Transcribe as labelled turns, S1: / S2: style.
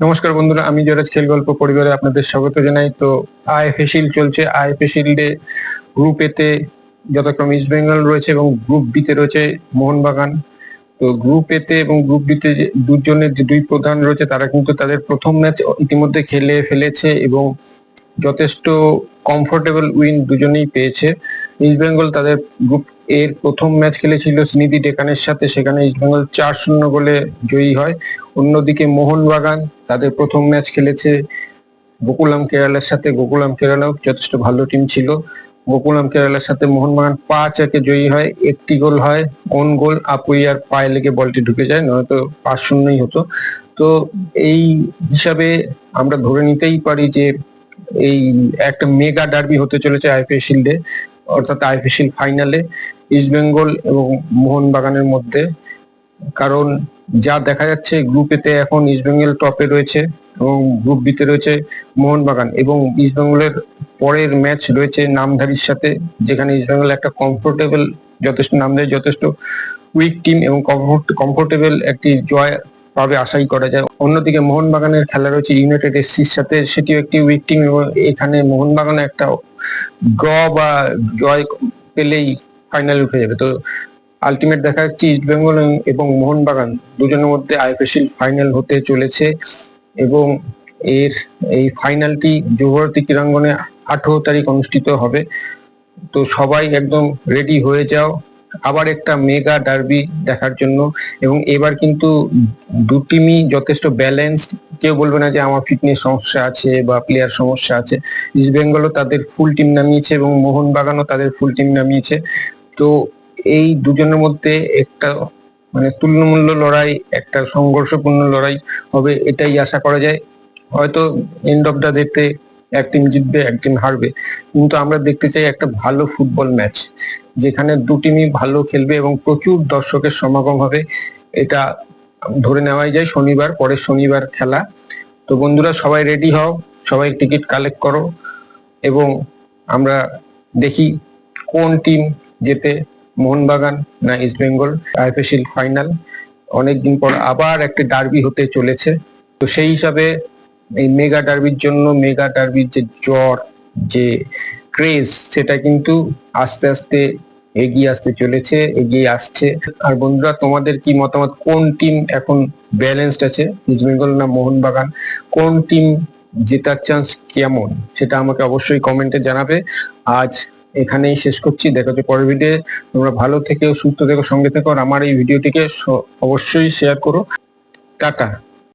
S1: নমস্কার বন্ধুরা, আমি জয়রাজ খেল গল্প পরিবারে আপনাদের স্বাগত জানাই। তো আইএফএ শিল্ড চলছে। আইএফএ শিল্ডে গ্রুপ এতে যথাক্রমে ইস্ট বেঙ্গল রয়েছে এবং গ্রুপ বিতে রয়েছে মোহনবাগান। তো গ্রুপ এতে এবং গ্রুপ বিতে দুজনের যে দুই প্রধান রয়েছে, তারা কিন্তু তাদের প্রথম ম্যাচ ইতিমধ্যে খেলে ফেলেছে এবং যথেষ্ট কমফোর্টেবল উইন দুজনেই পেয়েছে। ইস্ট বেঙ্গল তাদের গ্রুপ এর প্রথম ম্যাচ খেলেছিল স্নিধি ডেকানের সাথে, সেখানে ইস্ট বেঙ্গল চার শূন্য গোলে জয়ী হয়। অন্যদিকে মোহনবাগান তাদের প্রথম ম্যাচ খেলেছে গোকুলাম কেরালার সাথে। গোকুলাম কেরালাও যথেষ্ট ভালো টিম ছিল। গোকুলাম কেরালার সাথে মোহনবাগান পাঁচ একে জয়ী হয়, একটি গোল হয় অন গোল আপুইয়ার পায়ে লেগে বলটি ঢুকে যায়, নয়তো পাঁচ শূন্যই হতো। তো এই হিসাবে আমরা ধরে নিতেই পারি যে এই একটা মেগা ডার্বি হতে চলেছে আইপিএল শিল্ডে অর্থাৎ আইপিএল ফাইনালে ইস্ট বেঙ্গল এবং মোহনবাগানের মধ্যে কারণ যা দেখা যাচ্ছে গ্রুপেতে এখন ইস্ট বেঙ্গল টপে রয়েছে এবং গ্রুপ বিতে রয়েছে মোহনবাগান এবং ইস্ট বেঙ্গলের পরের ম্যাচ রয়েছে নামধারীর সাথে, যেখানে ইস্ট বেঙ্গল একটা কমফোর্টেবল যথেষ্ট নামধারী যথেষ্ট উইক টিম এবং কমফোর্টেবল একটি জয় পাবে আশাই করা যায়। অন্যদিকে মোহনবাগানের খেলা রয়েছে ইউনাইটেড এসসির সাথে, সেটিও একটি উইক টিম এবং এখানে মোহনবাগান একটা ড্র বা জয় পেলেই ফাইনাল উঠে যাবে। তো আলটিমেট দেখা যাচ্ছে ইস্ট বেঙ্গল এবং মোহনবাগান। দুজনের মধ্যে আইপিএল ফাইনাল হতে চলেছে এবং এর এই ফাইনালটি যুবভারতী ক্রীড়াঙ্গনে আঠেরো তারিখ অনুষ্ঠিত হবে। তো সবাই একদম রেডি হয়ে যাও। আবার একটা মেগা ডার্বি দেখার জন্য। এবং এবার কিন্তু দু টিমই যথেষ্ট ব্যালেন্সড কেউ বলবে না যে আমার ফিটনেস সমস্যা আছে বা প্লেয়ার সমস্যা আছে। ইস্ট বেঙ্গলও তাদের ফুল টিম নামিয়েছে এবং মোহনবাগানও তাদের ফুল টিম নামিয়েছে। তো এই দুজনের মধ্যে একটা মানে তুল্যমূল্য লড়াই, একটা সংঘর্ষপূর্ণ লড়াই হবে এটাই আশা করা যায়। হয়তো এন্ড অফ দা ডেতে এক টিম জিতবে, এক টিম হারবে। কিন্তু আমরা দেখতে চাই একটা ভালো ফুটবল ম্যাচ যেখানে দু টিমই ভালো খেলবে এবং প্রচুর দর্শকের সমাগম হবে। এটা ধরে নেওয়াই যায় শনিবার, পরের শনিবার খেলা। তো বন্ধুরা, সবাই রেডি হও, সবাই টিকিট কালেক্ট করো এবং আমরা দেখি কোন টিম জেতে মোহনবাগান না ইস্ট বেঙ্গল আইপিএল ফাইনাল অনেকদিন পর আবার একটা ডার্বি হতে চলেছে। তো সেই হিসাবে এই মেগা ডার্বির জন্য মেগা ডার্বির যে জ্বর, যে ক্রেজ সেটা কিন্তু আস্তে আস্তে এগিয়ে আসতে চলেছে, এগিয়ে আসছে। আর বন্ধুরা, তোমাদের কি মতামত? কোন টিম এখন ব্যালেন্সড আছে? ইস্ট বেঙ্গল না মোহনবাগান? কোন টিম জেতার চান্স কেমন? সেটা আমাকে অবশ্যই কমেন্টে জানাবে। আজ এখানেই শেষ করছি। দেখা হচ্ছে পরের ভিডিও তোমরা ভালো থেকে, সুস্থ থেকো, সঙ্গে থেকো। আর আমার এই ভিডিওটিকে অবশ্যই শেয়ার করো। টাটা।